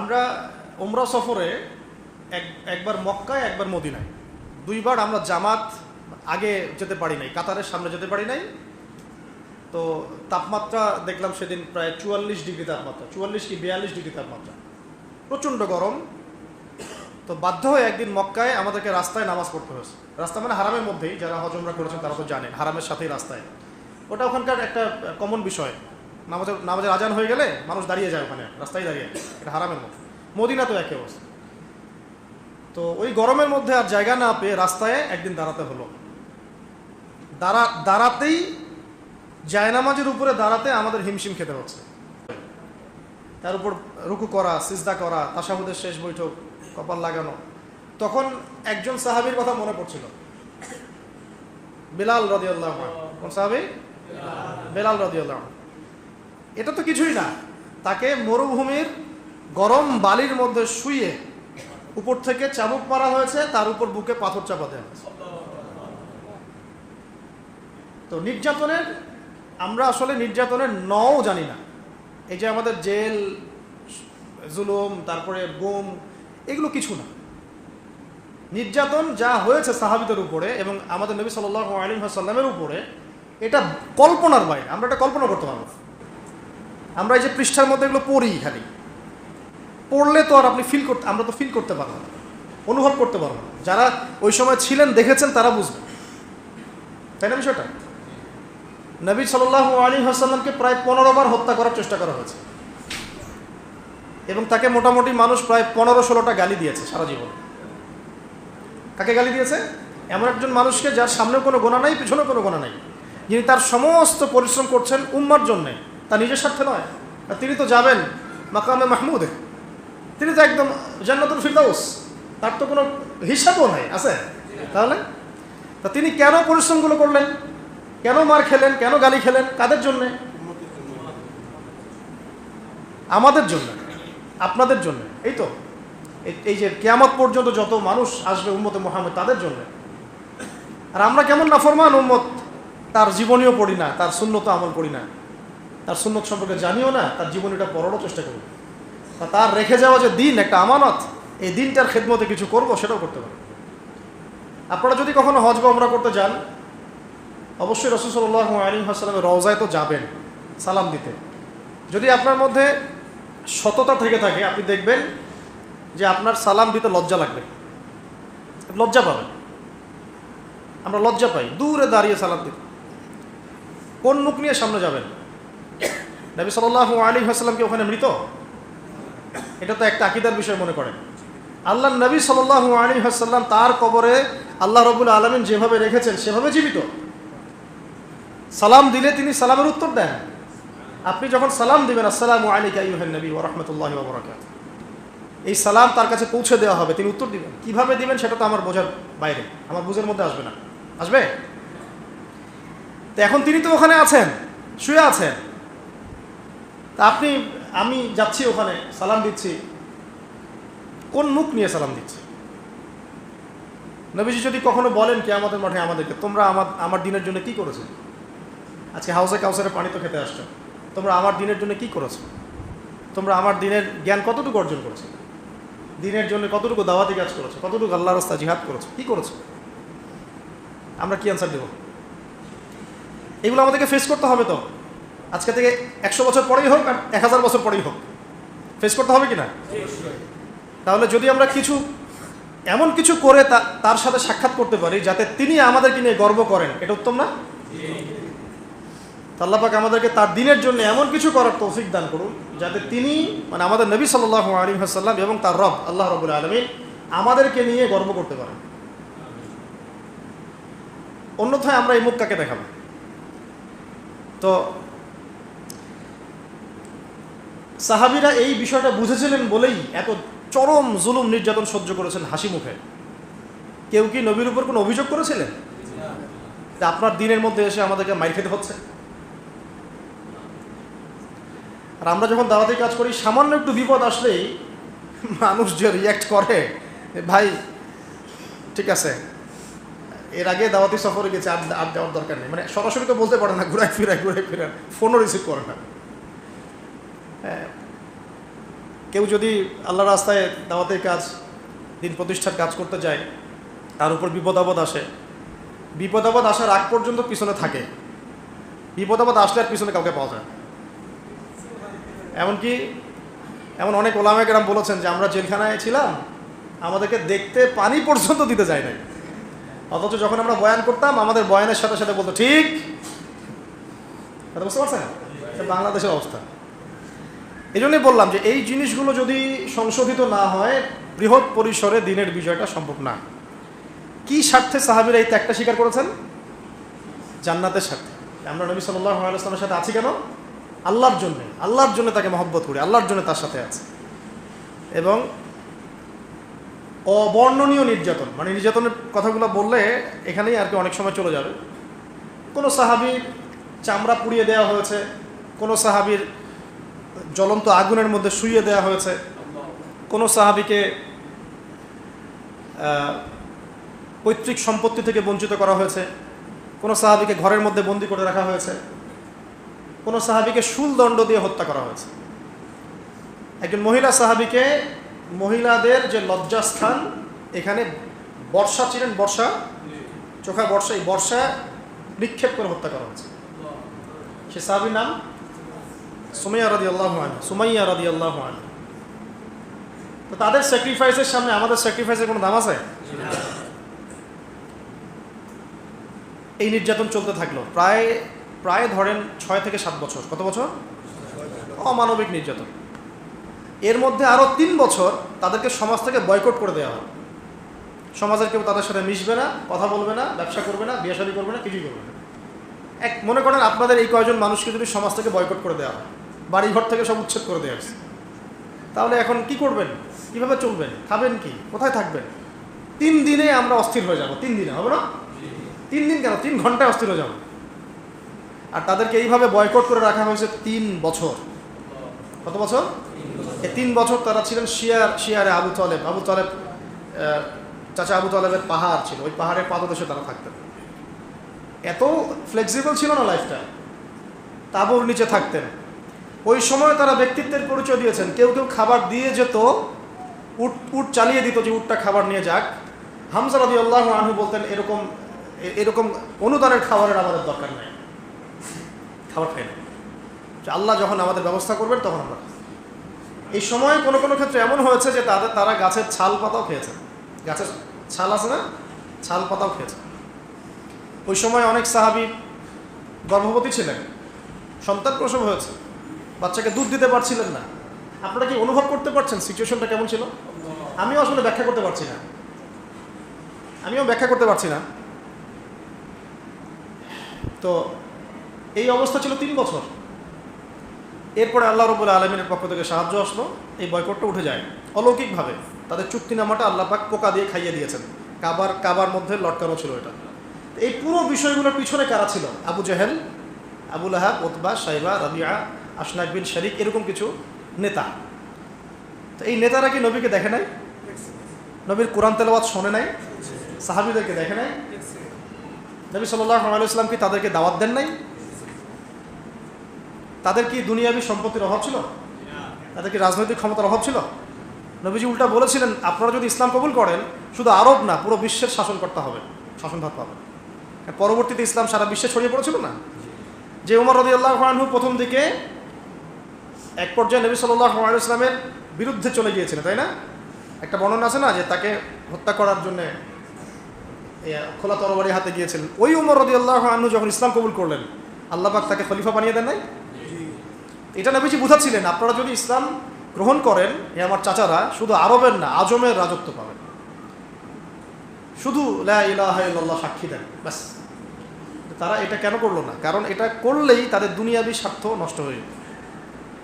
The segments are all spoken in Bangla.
আমরা ওমরা সফরে এক, একবার মক্কায়, একবার মদিনায়। দুইবার আমরা জামাত আগে যেতে পারি নাই, কাতারের সামনে যেতে পারি নাই। তো তাপমাত্রা দেখলাম সেদিন প্রায় চুয়াল্লিশ ডিগ্রি তাপমাত্রা, চুয়াল্লিশ কি বিয়াল্লিশ ডিগ্রি তাপমাত্রা। প্রচণ্ড গরম। তো বাধ্য হয়ে একদিন মক্কায় আমাদেরকে রাস্তায় নামাজ পড়তে হয়েছে। রাস্তা মানে হারামের মধ্যেই, যারা হজমরা করেছেন তারা তো জানেন, হারামের সাথেই রাস্তায়। ওটা ওখানকার একটা কমন বিষয়। নামাজের নামাজের আজান হয়ে গেলে মানুষ দাঁড়িয়ে যায় ওখানে, রাস্তায় দাঁড়িয়ে। এটা হারামের মধ্যে। মদিনা তো একই অবস্থা। তো ওই গরমের মধ্যে আর জায়গা না পেয়ে রাস্তায় একদিন দাঁড়াতে হলো। দাঁড়া দাঁড়াতেই জায়নামাজের উপরে দাঁড়াতে আমাদের হিমশিম খেতে হচ্ছে। তার উপর রুকু করা, সিজদা করা তাসাহুদের শেষ বৈঠক, কপাল লাগানো। তখন একজন সাহাবীর কথা মনে পড়ছিল। বেলাল রদিয়াল্লাহ কোন সাহাবি? বেলাল রদিয়াল্লাহ এটা তো কিছুই না। তাকে মরুভূমির গরম বালির মধ্যে শুয়ে উপর থেকে চাবুক মারা হয়েছে, তার উপর বুকে পাথর চাপা দেওয়া হয়েছে। তো নির্যাতনের, আমরা আসলে নির্যাতনের নও জানি না। এই যে আমাদের জেল, জুলুম, তারপরে বোম এগুলো কিছু না। নির্যাতন যা হয়েছে সাহাবিদের উপরে এবং আমাদের নবী সাল আলী সাল্লামের উপরে, এটা কল্পনার বাইরে। আমরা এটা কল্পনা করতে পারব। আমরা এই যে পৃষ্ঠার মধ্যে এগুলো পড়ি খালি। পড়লে তো আর আপনি ফিল করতে আমরা তো ফিল করতে পারব না। অনুভব করতে পারব না। যারা ওই সময় ছিলেন, দেখেছেন, তারা বুঝবেন তাই না বিষয়টা? নবী সাল্লাহ আলী হাসাল্লামকে প্রায় পনেরো বার হত্যা করার চেষ্টা করা হয়েছে। এবং তাকে মোটামুটি মানুষ প্রায় পনেরো ষোলোটা গালি দিয়েছে সারা জীবন। কাকে গালি দিয়েছে? এমন একজন মানুষকে যার সামনে কোনো গোনা নাই পিছনে কোনো গোনা নাই। যিনি তার সমস্ত পরিশ্রম করছেন উম্মার জন্যে। তার নিজের স্বার্থে নয়। আর তিনি তো যাবেন মাকামে মাহমুদে। তিনি তো একদম জান্নাতুল ফিরদাউস। তার তো কোনো হিসাবও নাই, আছে? তাহলে? তা তিনি কেন পরিশ্রমগুলো করলেন? কেন মার খেলেন? কেন গালি খেলেন? কাদের জন্যে? আমাদের জন্য। আপনাদের জন্য। এই তো। এই- যে কেয়ামত পর্যন্ত যত মানুষ আসবে উম্মতে মোহাম্মদ, তাদের জন্য। আর আমরা কেমন নাফরমান উম্মত, তার জীবনীও পড়ি না, তার শূন্যত আমল করি না। তার সুন্নত সম্পর্কে জানিও না, তার জীবনীটা পড়ারও চেষ্টা করি। তা তার রেখে যাওয়া যে দিন, একটা আমানত, এই দিনটার খেদমতে কিছু করব, সেটাও করতে পারি। আপনারা যদি কখনো হজ বা আমরা করতে যান, অবশ্যই রসুল সাল্লাহ আলিম হাসালামের রওজায় তো যাবেন, সালাম দিতে। যদি আপনার মধ্যে সততা থেকে থাকে, আপনি দেখবেন যে আপনার সালাম দিতে লজ্জা লাগবে। লজ্জা পাবেন। আমরা লজ্জা পাই, দূরে দাঁড়িয়ে সালাম দিতে। কোন মুখ নিয়ে সামনে যাবেন? নবী সাল্লাহ আলী হাসলাম কি ওখানে মৃত? এটা তো একটা আকিদার বিষয় মনে করেন। আল্লাহ নবী সাল্লাহ আলী হাসাল্লাম তার কবরে আল্লাহ রবুল আলমিন যেভাবে রেখেছেন, সেভাবে জীবিত। সালাম দিলে তিনি সালামের উত্তর দেন। আপনি যখন সালাম দিবেন, আসসালামু আলাইকা ইউহান নবী ওয়া রাহমাতুল্লাহি ওয়া এই সালাম তার কাছে পৌঁছে দেওয়া হবে, তিনি উত্তর দিবেন। কীভাবে দিবেন সেটা তো আমার বোঝার বাইরে, আমার বুঝের মধ্যে আসবে না। আসবে? তো এখন তিনি তো ওখানে আছেন, শুয়ে আছেন। তা আপনি, আমি যাচ্ছি ওখানে, সালাম দিচ্ছি। কোন মুখ নিয়ে সালাম দিচ্ছি? নবীজি যদি কখনো বলেন কি আমাদের মাঠে আমাদেরকে, তোমরা আমার আমার দিনের জন্য কি করেছ? আজকে হাউসে কাউসারে পানি তো খেতে আসছো। তোমরা আমার দিনের জন্য কি করেছ? তোমরা আমার দিনের জ্ঞান কতটুকু অর্জন করেছ? দিনের জন্য কতটুকু দাওয়াতি কাজ করেছ? কতটুকু আল্লাহ রাস্তা জিহাদ করেছ? কি করেছ? আমরা কি অ্যান্সার দেব? এগুলো আমাদেরকে ফেস করতে হবে তো। আজকে থেকে একশো বছর পরেই হোক আর এক হাজার বছর পরেই হোক। ফেস করতে হবে কি না তাহলে যদি আমরা কিছু, এমন কিছু করে তার সাথে সাক্ষাৎ করতে পারি যাতে তিনি আমাদেরকে নিয়ে গর্ব করেন। এটা উত্তম না? তো আল্লাহ পাক আমাদেরকে তার দিনের জন্য এমন কিছু করার তৌফিক দান করুন যাতে তিনি মানে আমাদের নবী সাল্লাহ আলী হাসাল্লাম এবং তার রব, আল্লাহ রবুল আলমী আমাদেরকে নিয়ে গর্ব করতে পারেন। অন্যথায় আমরা এই মুখ কাকে দেখাবো। তো সাহাবিরা এই বিষয়টা বুঝেছিলেন বলেই এত চরম জুলুম নির্যাতন সহ্য করেছেন হাসি মুখে। কেউ কি নবীর উপর কোনো অভিযোগ করেছিলেন? আপনার দিনের মধ্যে এসে আমাদেরকে মাইর খেতে হচ্ছে? আর আমরা যখন দাওয়াতে কাজ করি, সামান্য একটু বিপদ আসলেই মানুষ যে রিয়াক্ট করে ভাই, ঠিক আছে, এর আগে দাওয়াতি সফরে গেছে আর আর যাওয়ার দরকার নেই। মানে সরাসরি তো বলতে পারে না, ঘুরায় ফিরায় ঘুরায় ফিরায় ফোনও রিসিভ করে না হ্যাঁ। কেউ যদি আল্লাহ রাস্তায় দাওয়াতের কাজ, দিন প্রতিষ্ঠার কাজ করতে যায়, তার উপর বিপদ আপদ আসে। বিপদ আপদ আসার আগ পর্যন্ত পিছনে থাকে। বিপদ আপদ আসলে আর পিছনে কাউকে পাওয়া যায় এমনকি, এমন অনেক ওলামে গ্রাম বলেছেন যে, আমরা জেলখানায় ছিলাম, আমাদেরকে দেখতে পানি পর্যন্ত দিতে যায় নাই। অথচ যখন আমরা বয়ান করতাম, আমাদের বয়ানের সাথে সাথে বলতো, ঠিক? বুঝতে পারছেন? বাংলাদেশের অবস্থা। এই জন্যই বললাম যে এই জিনিসগুলো যদি সংশোধিত না হয়, বৃহৎ পরিসরে দিনের বিষয়টা সম্ভব না। কি স্বার্থে সাহাবিরা এই ত্যাগটা স্বীকার করেছেন? জান্নাতের স্বার্থে। আমরা নবী আলাইসলামের সাথে আছি কেন? আল্লাহর জন্যে। আল্লাহর জন্য তাকে মহব্বত করি, আল্লাহর জন্য তার সাথে আছে। এবং অবর্ণনীয় নির্যাতন মানে নির্যাতনের কথাগুলো বললে এখানেই আর কি অনেক সময় চলে যাবে। কোনো সাহাবির চামড়া পুড়িয়ে দেওয়া হয়েছে, কোনো সাহাবির জ্বলন্ত আগুনের মধ্যে শুইয়ে দেওয়া হয়েছে। কোনো সাহাবিকে পৈতৃক সম্পত্তি থেকে বঞ্চিত করা হয়েছে। কোনো সাহাবিকে ঘরের মধ্যে বন্দি করে রাখা হয়েছে। কোনো সাহাবিকে শুল দণ্ড দিয়ে হত্যা করা হয়েছে। একজন মহিলা সাহাবিকে, মহিলাদের যে লজ্জাস্থান, এখানে বর্ষা ছিলেন বর্ষা, চোখা বর্ষা, এই বর্ষা নিক্ষেপ করে হত্যা করা হয়েছে। সে সাহাবির নাম সুমাইয়া রাদি আল্লাহ আন সুমাইয়া রাদি আল্লাহ আন তো তাদের স্যাক্রিফাইসের সামনে আমাদের স্যাক্রিফাইসের কোনো দাম আছে? এই নির্যাতন চলতে থাকল। প্রায় প্রায় ধরেন ছয় থেকে সাত বছর। কত বছর? অমানবিক নির্যাতন। এর মধ্যে আরও তিন বছর তাদেরকে সমাজ থেকে বয়কট করে দেওয়া হয়। সমাজের কেউ তাদের সাথে মিশবে না, কথা বলবে না, ব্যবসা করবে না, বিয়ে করবে না, কিছুই করবে না। এক, মনে করেন আপনাদের এই কয়জন মানুষকে যদি সমাজ থেকে বয়কট করে দেওয়া হয়, বাড়িঘর থেকে সব উচ্ছেদ করে দেওয়া হয়েছে, তাহলে এখন কি করবেন? কীভাবে চলবেন? খাবেন কি? কোথায় থাকবেন? তিন দিনে আমরা অস্থির হয়ে যাব, তিন দিনে, হবে না? তিন দিন কেন? তিন ঘন্টায় অস্থির হয়ে যাব। আর তাদেরকে এইভাবে বয়কট করে রাখা হয়েছে তিন বছর। কত বছর? এই তিন বছর তারা ছিলেন শিয়ার, শিয়ারে আবু তলেব। আবু তলেব চাচা আবু তলেবের পাহাড় ছিল। ওই পাহাড়ের পাদদেশে তারা থাকতেন। এত ফ্লেক্সিবল ছিল না লাইফটা তাবুর নিচে থাকতেন। ওই সময় তারা ব্যক্তিত্বের পরিচয় দিয়েছেন। কেউ কেউ খাবার দিয়ে যেত, উট উট চালিয়ে দিত যে উটটা খাবার নিয়ে যাক। হামজা রদি আল্লাহ আনহু বলতেন, এরকম এরকম অনুদানের খাবারের আমাদের দরকার নাই। খাবার খাই না। আল্লাহ যখন আমাদের ব্যবস্থা করবেন, তখন আমরা এই সময় কোনো কোনো ক্ষেত্রে এমন হয়েছে যে তাদের, তারা গাছের ছাল পাতাও খেয়েছে গাছের ছাল আছে না? ছাল পাতাও খেয়েছে ওই সময় অনেক সাহাবি গর্ভবতী ছিলেন। সন্তান প্রসব হয়েছে। বাচ্চাকে দুধ দিতে পারছিলেন না। আপনারা কি অনুভব করতে পারছেন সিচুয়েশনটা কেমন ছিল? আমিও আসলে ব্যাখ্যা করতে পারছি না। আমিও ব্যাখ্যা করতে পারছি না। তো এই অবস্থা ছিল তিন বছর। এরপরে আল্লাহ রবুল্লা আলমিনের পক্ষ থেকে সাহায্য আসলো। এই বয়কটটা উঠে যায়। অলৌকিকভাবে। তাদের চুক্তিনামাটা আল্লাহ পাক পোকা দিয়ে খাইয়ে দিয়েছেন। কাবার কাবার মধ্যে লটকানো ছিল এটা। এই পুরো বিষয়গুলোর পিছনে কারা ছিল? আবু জাহেল আবুল আহাব ওতবা সাইবা রাবিয়া, আসনাক বিন শারিক, এরকম কিছু নেতা। তো এই নেতারা কি নবীকে দেখে নাই? নবীর কোরআন তেলাওয়াত শোনে নাই? সাহাবিদেরকে দেখে নাই? নবী আলাইসলাম কি তাদেরকে দাওয়াত দেন নাই? তাদের কি দুনিয়াবী সম্পত্তির অভাব ছিল? তাদের কি রাজনৈতিক ক্ষমতার অভাব ছিল? নবীজি উল্টা বলেছিলেন, আপনারা যদি ইসলাম কবুল করেন, শুধু আরব না, পুরো বিশ্বের শাসন করতে হবে শাসন ভাত পাবে আর পরবর্তীতে ইসলাম সারা বিশ্বে ছড়িয়ে পড়েছিল না? যে উমর রদি আল্লাহ প্রথম দিকে এক পর্যায়ে নবী সাল্লাহ ইসলামের বিরুদ্ধে চলে গিয়েছিলেন, তাই না? একটা বর্ণনা আছে না যে তাকে হত্যা করার জন্যে খোলা তরবারি হাতে গিয়েছিলেন। ওই উমর রদি আল্লাহ আনহু যখন ইসলাম কবুল করলেন, আল্লাহ পাক তাকে খলিফা বানিয়ে দেন নাই? এটা নবীজি বুঝাচ্ছিলেন, আপনারা যদি ইসলাম গ্রহণ করেন, এ আমার চাচারা, শুধু আরবের না, আজমের রাজত্ব পাবেন। শুধু লা ইলাহা ইল্লাল্লাহ সাক্ষী দেন, ব্যাস। তারা এটা কেন করল না? কারণ এটা করলেই তাদের দুনিয়াবী স্বার্থ নষ্ট হয়ে যেত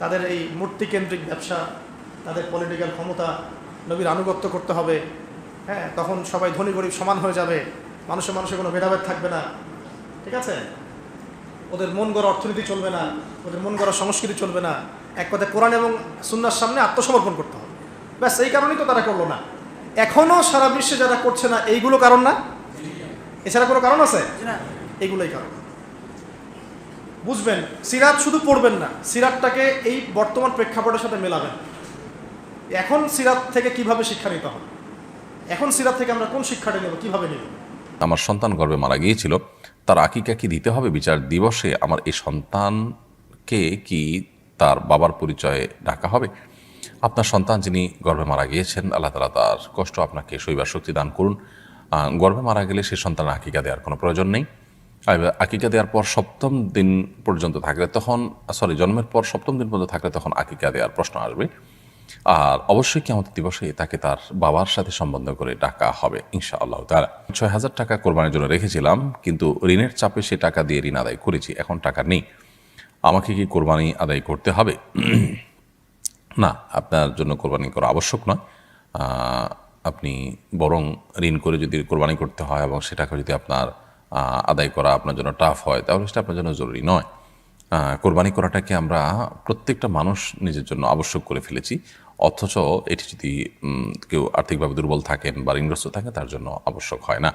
তাদের এই মূর্তিকেন্দ্রিক ব্যবসা, তাদের পলিটিক্যাল ক্ষমতা নবীর আনুগত্য করতে হবে। হ্যাঁ তখন সবাই ধনী গরিব সমান হয়ে যাবে। মানুষের মানুষের কোনো ভেদাভেদ থাকবে না। ঠিক আছে? ওদের মন গড়া অর্থনীতি চলবে না, ওদের মন গড়া সংস্কৃতি চলবে না। এক কথায় কোরআন এবং সুন্নার সামনে আত্মসমর্পণ করতে হবে। ব্যাস, এই কারণেই তো তারা করল না। এখনও সারা বিশ্বে যারা করছে না, এইগুলো কারণ না? এছাড়া কোনো কারণ আছে? এগুলোই কারণ। বুঝবেন, সিরাত শুধু পড়বেন না, সিরাতটাকে এই বর্তমান প্রেক্ষাপটের সাথে মেলাবেন। এখন সিরাত থেকে কীভাবে শিক্ষা নিতে হবে? এখন সিরাত থেকে আমরা কোন শিক্ষাটা নেব, কীভাবে নেব? আমার সন্তান গর্বে মারা গিয়েছিল, তার আকিকা কি দিতে হবে বিচার দিবসে? আমার এই সন্তানকে কি তার বাবার পরিচয়ে ডাকা হবে? আপনার সন্তান যিনি গর্ভে মারা গিয়েছেন, আল্লাহ তালা তার কষ্ট আপনাকে শৈবার শক্তি দান করুন। গর্ভে মারা গেলে সে সন্তান আকিকা দেওয়ার কোনো প্রয়োজন নেই। আকিকা দেওয়ার পর সপ্তম দিন পর্যন্ত থাকলে তখন সরি জন্মের পর সপ্তম দিন পর্যন্ত থাকলে তখন আকিকা দেওয়ার প্রশ্ন আসবে। আর অবশ্যই কি আমাদের দিবসে তাকে তার বাবার সাথে সম্বন্ধ করে ডাকা হবে ইনশা আল্লাহ তারা ছয় হাজার টাকা কোরবানির জন্য রেখেছিলাম, কিন্তু ঋণের চাপে সে টাকা দিয়ে ঋণ আদায় করেছি, এখন টাকা নেই। আমাকে কি কোরবানি আদায় করতে হবে? না, আপনার জন্য কোরবানি করা আবশ্যক নয়। আপনি বরং ঋণ করে যদি কোরবানি করতে হয় এবং সেটাকে যদি আপনার আদায় করা আপনার জন্য টাফ হয়, তাহলে সেটা আপনার জন্য জরুরি নয়। কোরবানি করাটাকে আমরা প্রত্যেকটা মানুষ নিজের জন্য আবশ্যক করে ফেলেছি, অথচ এটি যদি কেউ আর্থিকভাবে দুর্বল থাকেন বা ঋণগ্রস্ত থাকেন, তার জন্য আবশ্যক হয় না।